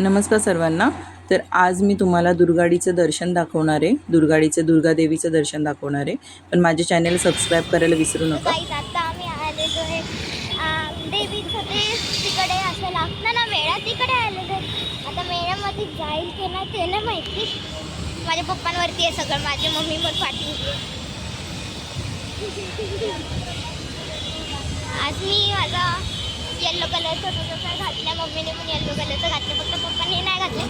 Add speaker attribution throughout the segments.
Speaker 1: नमस्कार सर्वांना. तर आज मी तुम्हाला दुर्गाडीचं दर्शन दाखवणार आहे. दुर्गाडीचं दुर्गादेवीचं दर्शन दाखवणार आहे. पण माझ्या चॅनल सबस्क्राईब करायला विसरू नका.
Speaker 2: आता आम्ही आलेलो आहे. देवीचं ते तिकडे असं लागतं ना मेळा तिकडे आलेलो आहे. आता मेळ्यामध्ये जाईल की ना ते माहिती. माझ्या पप्पांवरती आहे सगळं माझ्या मम्मी पण पाठवली आज मी माझा येल्लो कलरचा तुझा घातला मम्मीने पण येल्लो कलरचं घातलं. फक्त पप्पाने नाही घातलं.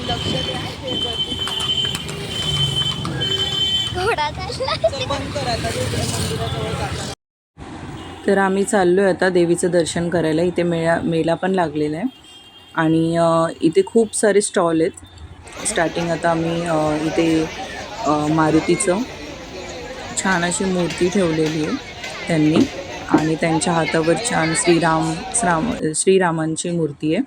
Speaker 2: घोडा चालला.
Speaker 1: तर आम्ही चाललो आहे आता देवीचं दर्शन करायला. इथे मेळा मेला पण लागलेला आहे. आणि इथे खूप सारे स्टॉल आहेत. स्टार्टिंग आता आम्ही इथे मारुतीचं. छान अशी मूर्ती ठेवलेली आहे त्यांनी. आणि त्यांच्या हातावर छान श्रीराम श्राम श्रीरामांची मूर्ती आहे.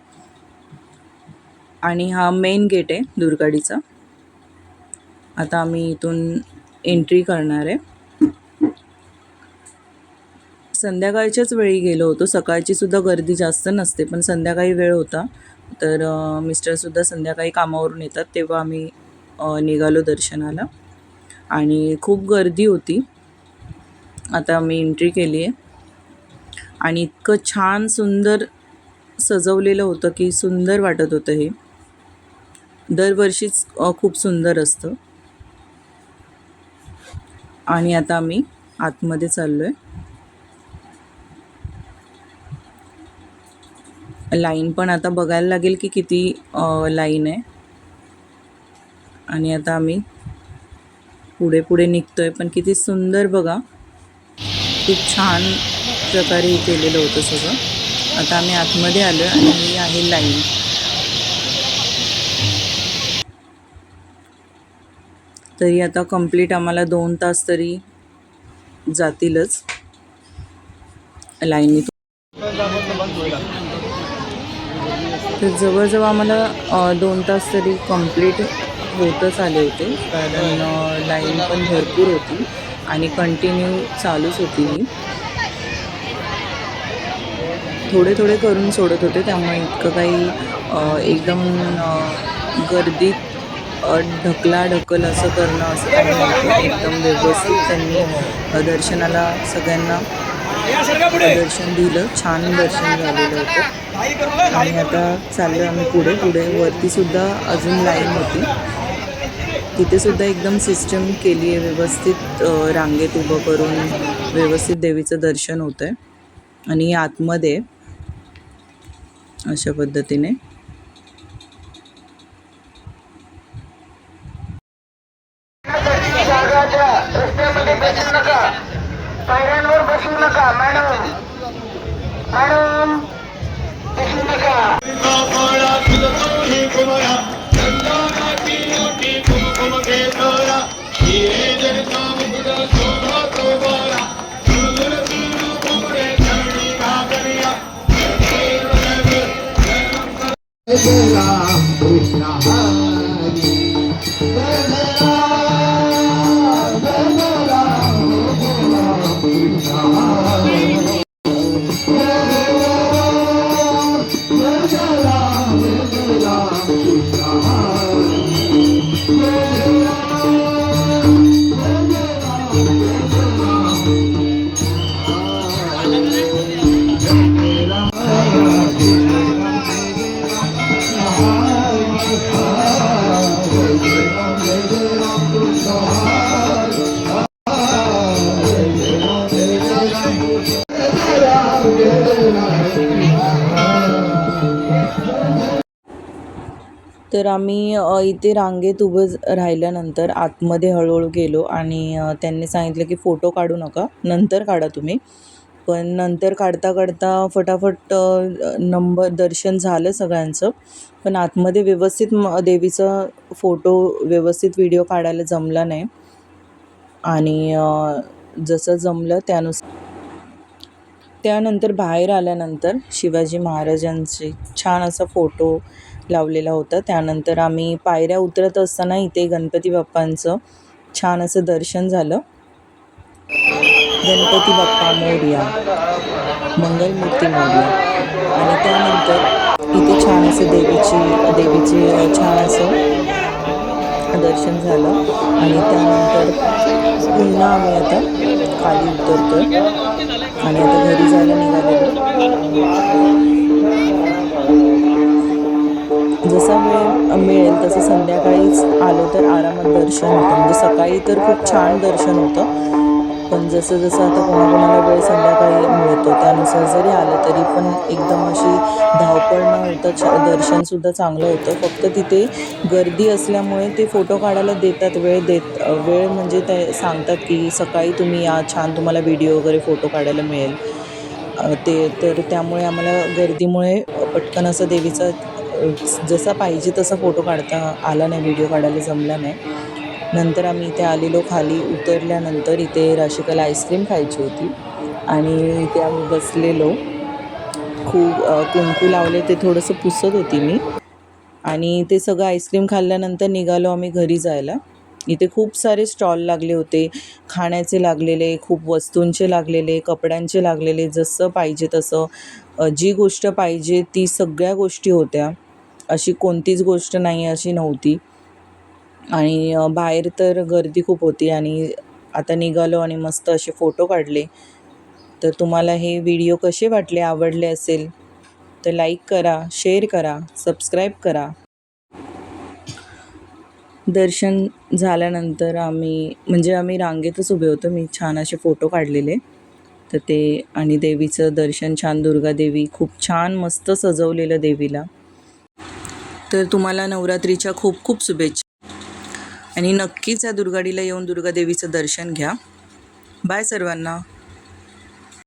Speaker 1: आणि हा मेन गेट आहे दुर्गाडीचा. आता आम्ही इथून एंट्री करणार आहे. संध्याकाळच्याच वेळी गेलो होतो. सकाळची सुद्धा गर्दी जास्त नसते पण संध्याकाळी वेळ होता. तर मिस्टरसुद्धा संध्याकाळी कामावरून येतात तेव्हा आम्ही निघालो दर्शनाला. आणि खूप गर्दी होती. आता मी एंट्री केली आहे. आणि इतकं छान सुंदर सजवलेलं होतं की सुंदर वाटत होतं हे. दरवर्षीच खूप सुंदर असतं. आणि आता आम्ही आतमध्ये चाललो आहे लाईन पण आता बघायला लागेल की किती लाईन आहे. आणि आता आम्ही पुढे पुढे निघतोय पण किती सुंदर बघा. खूप छान प्रकारे केलेलं होतं सगळं. आता आम्ही आतमध्ये आलो आणि ही आहे लाईन. तरी आता कंप्लीट आम्हाला दोन तास तरी जातीलच. लाईनीतून तर जवळजवळ आम्हाला दोन तास तरी कंप्लीट होतच आले होते. कारण लाईन पण भरपूर होती आणि कंटिन्यू चालूच होती ही. थोडे थोडे करून सोडत होते. त्यामुळे इतकं काही एकदम गर्दीत ढकला ढकल असं करणं असं काही एकदम व्यवस्थित त्यांनी दर्शनाला सगळ्यांना दर्शन दिलं. छान दर्शन झालेलं होतं. आणि आता चाललो आम्ही पुढे. पुढे वरतीसुद्धा अजून लाईन होती. तिथे सुद्धा एकदम सिस्टम केली आहे. व्यवस्थित रांगेत उभं करून व्यवस्थित देवीचं दर्शन होतं आहे आणि आतमध्ये अशा पद्धतीने.
Speaker 3: Madam. Madam Hare Ram Krishna Hare
Speaker 1: तर आम्ही इथे रांगेत उभं राहिल्यानंतर आतमध्ये हळूहळू गेलो आणि त्यांनी सांगितलं की फोटो काढू नका नंतर काढा तुम्ही. पण नंतर काढता काढता फटाफट नंबर दर्शन झालं सगळ्यांचं. पण आतमध्ये व्यवस्थित म देवीचा फोटो व्यवस्थित व्हिडिओ काढायला जमला नाही. आणि जसं जमलं त्यानुसार त्यानंतर बाहेर आल्यानंतर शिवाजी महाराजांचे छान असा फोटो लावलेला होता. त्यानंतर आम्ही पायऱ्या उतरत असताना इथे गणपती बाप्पांचं छान असं दर्शन झालं. गणपती बाप्पा मोर्या मंगलमूर्ती मोर्या. आणि त्यानंतर इथे छान असं देवीची देवीचे छान असं दर्शन झालं. आणि त्यानंतर पुन्हा आम्ही आता खाली उतरतो आणि आता घरी जायला निघालेलो. जसा वेळ मिळेल तसं संध्याकाळीच आलो तर आरामात दर्शन होतं. म्हणजे सकाळी तर खूप छान दर्शन होतं. पण जसं जसं आता कोणाकोणाला वेळ संध्याकाळी मिळतो त्यानुसार जरी आलं तरी पण एकदम अशी धावपळ न होता छ दर्शनसुद्धा चांगलं होतं. फक्त तिथे गर्दी असल्यामुळे ते फोटो काढायला देतात वेळ देत वेळ म्हणजे ते सांगतात की सकाळी तुम्ही या छान तुम्हाला व्हिडिओ वगैरे फोटो काढायला मिळेल. ते तर त्यामुळे आम्हाला गर्दीमुळे पटकन असं देवीचा जसा पाहिजे तसा फोटो काढता आला नाही व्हिडिओ काढायला जमला नाही. नंतर आम्ही इथे आलेलो खाली उतरल्यानंतर इथे राशिकाला आईस्क्रीम खायची होती. आणि इथे आम्ही बसलेलो. खूप कुंकू लावले ते थोडंसं पुसत होती मी. आणि ते सगळं आईस्क्रीम खाल्ल्यानंतर निघालो आम्ही घरी जायला. इथे खूप सारे स्टॉल लागले होते. खाण्याचे लागलेले खूप वस्तूंचे लागलेले कपड्यांचे लागलेले जसं पाहिजे तसं. जी गोष्ट पाहिजे ती सगळ्या गोष्टी होत्या. अशी कोणतीच गोष्ट नाही अशी नव्हती. आणि बाहेर तर गर्दी खूप होती आणि आता निघालो आणि मस्त असे फोटो काढले. तर तुम्हाला हे व्हिडिओ कसे वाटले आवडले असेल तर लाईक करा शेअर करा सबस्क्राईब करा. दर्शन झाल्यानंतर आम्ही म्हणजे आम्ही रांगेतच उभे होतो. मी छान असे फोटो काढलेले. तर ते आणि देवीचं दर्शन छान दुर्गादेवी खूप छान मस्त सजवलेलं देवीला. तर तुम्हाला नवरात्रीच्या खूप खूप शुभेच्छा. आणि नक्कीच या दुर्गाडीला येऊन दुर्गादेवीचं दर्शन घ्या. बाय सर्वांना.